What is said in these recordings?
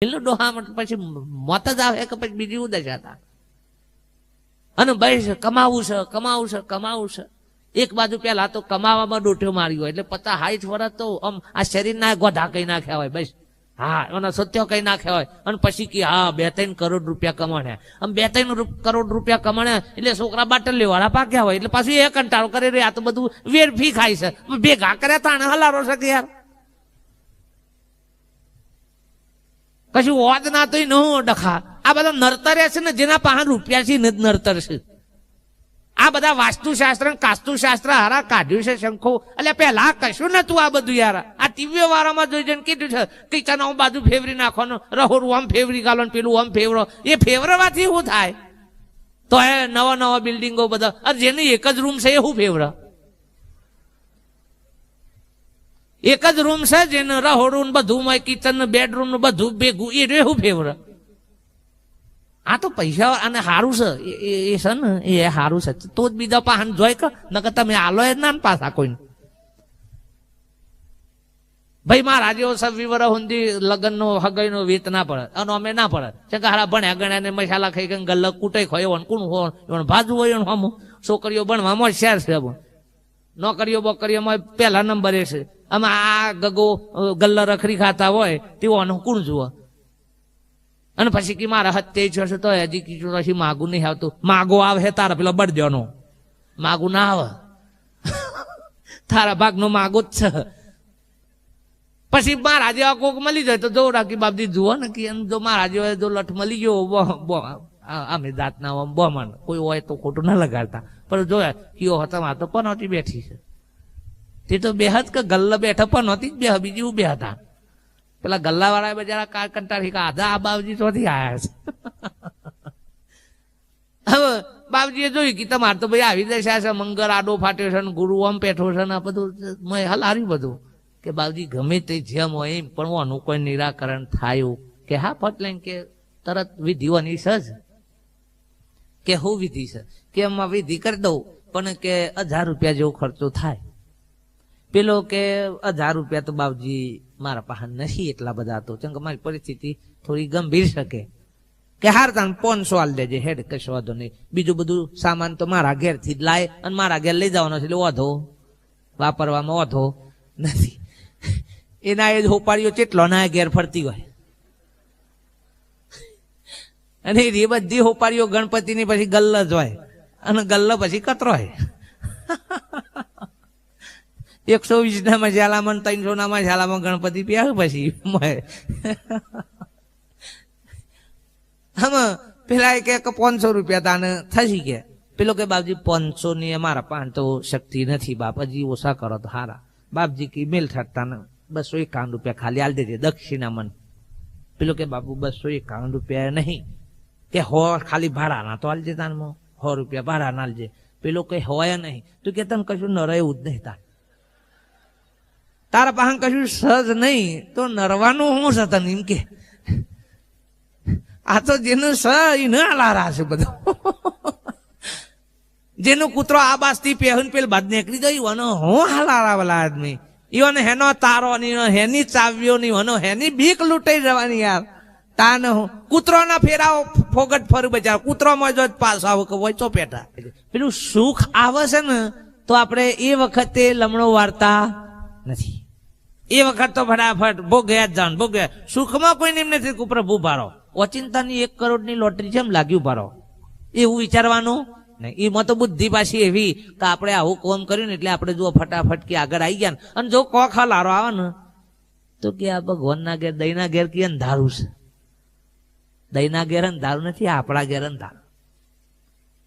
પેલું ડોહામણ પછી મોત જ આવે, કે પછી બીજી ઉદશા અને ભાઈ કમાવું છે કમાવું છે કમાવું છે. એક બાજુ પેલા તો કમાવામાં ડોઠ્યો માર્યો, એટલે પચાસ હાઈટ વર્ષ તો આમ આ શરીરના ગોધા કઈ નાખ્યા હોય, બસ. હા એના સત્યો કઈ નાખ્યા હોય. અને પછી કે, હા, બે ત્રણ કરોડ રૂપિયા કમાણે આમ બે ત્રણ કરોડ રૂપિયા કમાણે એટલે છોકરા બાટલી વાળા પાક્યા હોય, એટલે પાછું એ કંટાળો કરી રહ્યા તો બધું વેરફી ખાય છે. ભેગા કર્યા, તાણે હલારો છે યાર? કશું હોદ ના તો ન ડખા. આ બધા નર્તર્યા છે ને, જેના પાસે રૂપિયા છે નર્તર છે. આ બધા વાસ્તુશાસ્ત્ર કાસ્તુશાસ્ત્ર હારા કાઢ્યું છે શંખો. એટલે પેલા કશું નતું આ બધું યાર. આ ટીવીઓ વાળામાં જોઈ જઈને કીધું છે કિચન આમ બાજુ ફેવરી નાખવાનું? રહોરું, આમ ફેવરી ગાલો પેલું આમ ફેવરો. એ ફેવરવાથી શું થાય. તો એ નવા નવા બિલ્ડિંગો બધા જેની એક જ રૂમ છે એ શું ફેવર? એક જ રૂમ છે જેને રહોડું બધું હોય કિચન બેડરૂમ બધું ભેગું એ રેહું ફેવર આ તો પૈસા અને સારું છે. એ- છે ને, એ સારું છે. તો જ બીજા પાહન જોઈ કે, નકર તમે આલો જ ના પાછા કોઈને. ભાઈ, મારા જેવો સવિવર હુંદી લગ્ન નો હગાઈ નો વેત ના પડે. અને અમે ના પડે. છે કે હારા ભણ્યા ગણ્યા ને મસાલા ખાઈ ગઈ ગલ્લક કૂટે ખોય એવન કુણ હોય? ભાજુ હોય એનું હમ. છોકરીઓ ભણવામાં હોશિયાર છે નોકરીઓ બોકરીઓમાં પહેલા નંબરે છે. અમે આ ગગો ગલ્લર ગલ્લા રખડી ખાતા હોય તેઓનું કોણ જુઓ. અને પછી કે મારા હત્તે છે, તો હજી કીધું પછી માગું નહીં આવતું. માગો આવે તારા પેલો બળજોનો માગું ના આવે. તારા ભાગનો માગો જ છે. પછી મારા જેવા કોક મળી જાય તો જો રાખી બાપજી જુઓ ને કે જો મારા જેવા જો લઠ મળી ગયો અમે જાતના બોમન કોઈ હોય તો ખોટું ના લગાડતા. પણ જોયા કયો હતા તો પનોટી બેઠી છે. તે તો બેહદ કે ગલ્લ ગલ્લા પણ નહોતી જ બે બીજી ઉભે હતા. પેલા ગલ્લા વાળા બજારા કાર કંટાળી કે આધા આ બાવજી ચોથી આવ્યા છે. હવે બાપજીએ જોયું કે તમારે તો ભાઈ આવી દશા છે મંગળ, આડો ફાટ્યો છે ને ગુરુ આમ પેઠો છે ને આ બધું, મેં હલાર્યું બધું. કે બાપજી ગમે તે જેમ હોય એમ, પણ આનું કોઈ નિરાકરણ થાય કે હા, પટલેન કે તરત વિધિઓની સજ કે હું વિધિ છે? કે એમાં વિધિ કરી દઉં, પણ કે હજાર રૂપિયા જેવો ખર્ચો થાય. પેલો કે હજાર રૂપિયા તો બાપજી, મારા પાસે નથી એટલા બધા તો. કેમ કે મારી પરિસ્થિતિ થોડી ગંભીર શકે. કે હાર તાન પોનસો આલ દેજે, હેડ, કશો વાંધો નહીં. બીજું બધું સામાન તો મારા ઘેરથી જ લાય અને મારા ઘેર લઈ જવાનો છે, એટલે ઓધો. વાપરવામાં ઓધો નથી. એના એ જ હોપાળીઓ ચેટલો ના ઘેર ફરતી હોય. અને એ બધી હોપાળીઓ ગણપતિની પછી ગલ્લ જ હોય અને ગલ્લ પછી કતરો હોય. એકસો વીસ ના મસાલામાં ત્રણસો ના મસાલામાં ગણપતિ પ્યાર પછી. આમાં પેલા એ કે પાંચસો રૂપિયા તાને થશી કે. પેલો કે, બાપજી પાંચસો ની અમારા પાંચ તો શક્તિ નથી, બાપાજી, ઓછા કરો તો હારા. બાપજી કે, મેલ થતા ને બસો એકાવન રૂપિયા ખાલી આલ દેજે મન પેલો કે, બાપુ, બસો એકાવન રૂપિયા નહીં. કે, હો, ખાલી ભાડાના તો આલજે તાનમાં સો રૂપિયા ભાડાના આલજે. પેલો કઈ હોય નહીં. તું કે, તને કશું નરાયું જ નહીં તાર તારા પાસે કશું સજ નહીં, તો નરવાનું શું સતન એમ કે. આ તો જેનું સ એ ન લારા છે બધું. જેનો કૂતરો આ બાજથી પહેન પેલ બાદ નીકળી ગયું અને હું હલારા વાલા આદમી. ઈવન હેનો તારો ની હેની ચાવ્યો ની વનો હેની બીક લૂંટાઈ જવાની યાર. તાને હું કૂતરોના ફેરાઓ ફોગટ ફરું બચાર કૂતરો માં જો પાસ આવો કે હોય પેટા. પેલું સુખ આવે છે ને, તો આપણે એ વખતે લમણો વાર્તા નથી. એ વખત તો ફટાફટ ભોગ્યા જ જાણ ભોગ્યા સુખમાં કોઈ એમ નથી પ્રભુ ભારો ઓચિંતાની એક કરોડની લોટરી જેમ લાગ્યું ભારો એવું વિચારવાનું? નહીં, એમાં તો બુદ્ધિ પાછી એવી કે આપણે આવું કોમ કર્યું ને એટલે આપણે જો ફટાફટ કે આગળ આવી ગયા ને. અને જો કોખ લારો આવે ને, તો કે આ ભગવાનના ઘેર દહીંના ઘેર કે અંધારું છે. દહીંના ઘેર અંધારું નથી આપણા ઘેર અંધારું.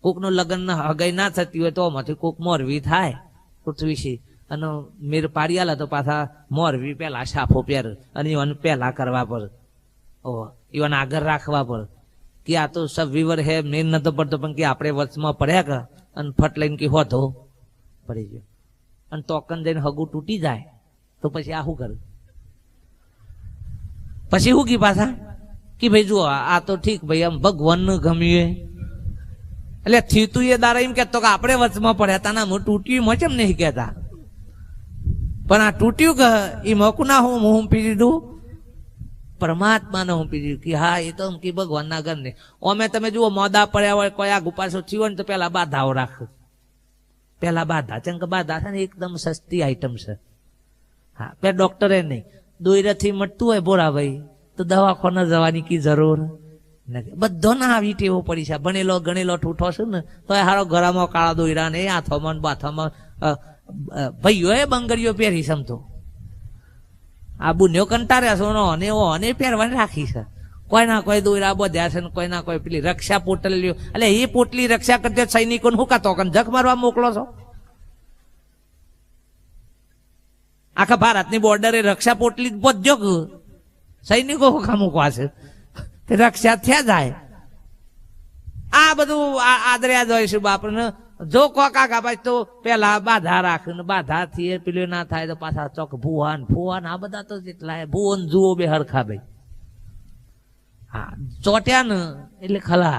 કોકનું લગ્ન હગાઈ ના થતી હોય તો આમાંથી કોક મોરવી થાય. પૃથ્વીથી અને મેર પાડી તો પાછા મોરવી પહેલા સાફો પહેર અને ઈવન પહેલા કરવા પર. ઓ, ઈવન આગળ રાખવા પર. કે આ તો સબ વિવર હે મેન નતો પડતો, પણ કે આપણે વચમાં પડ્યા કે? અને ફટ લઈને કે હોતો. પડી ગયો. અને તોકન જઈને હગું તૂટી જાય. તો પછી આ શું કરું? પછી શું કી પાછા? કે ભાઈ જુઓ, આ તો ઠીક ભાઈ, આમ ભગવાનનું ગમ્યું. એટલે થીતું એ દારા એમ કહેતો કે આપણે વચમાં પડ્યા તા ના હું તૂટ્યું એમ નહીં કહેતા. પણ આ તૂટ્યું કે? એ મકુના હું હું પી દીધું? પરમાત્માને હું દીધું. કે હા એ તો કે ભગવાનના ઘરને. અમે તમે જુઓ, મોદા પડ્યા હોય, કોઈ આ ગુપાસો થયું ને તો પેલા બાધાઓ રાખો. પેલા બાધા. ચમ કે બાધા છે ને, એકદમ સસ્તી આઈટમ છે. હા પે ડોક્ટરે નહીં. દોયરાથી મટતું હોય બોરાભાઈ તો દવાખાને જવાની કી જરૂર? નથી બધો ના આવી ટેવો પડી છે. ભણેલો, ગણેલો ઠૂઠો છે ને તો હારો ગળામાં કાળા દોયરા ને હાથોમાં બાથામાં અ, અ, એ બંગડીઓ પહેરી સમતો આ બુન્યો કંટાળ્યા છે નો અને એવો અને પહેરવાની રાખી છે. કોઈ ના કોઈ દોરા બધ્યા છે ને કોઈ ના પેલી રક્ષા પોટલીઓ એટલે એ પોટલી રક્ષા કરતો સૈનિકોને હું કાતો કન જખ મારવા મોકલો છો? આખા ભારતની બોર્ડરે રક્ષા પોટલી બધ્યો સૈનિકો હોખા મૂકવા છે? રક્ષા થયા જાય. આ બધું આદર્યા જ હોય છે બાપને. જો કોકા કાપાય તો પેલા બાધા રાખે ને બાધા થી પેલું ના થાય તો પાછા ચોક ભુવાન ફુવાન આ બધા તો જેટલા ભુવન જુઓ બે હરખા ભાઈ. હા ચોટ્યા ને એટલે ખલા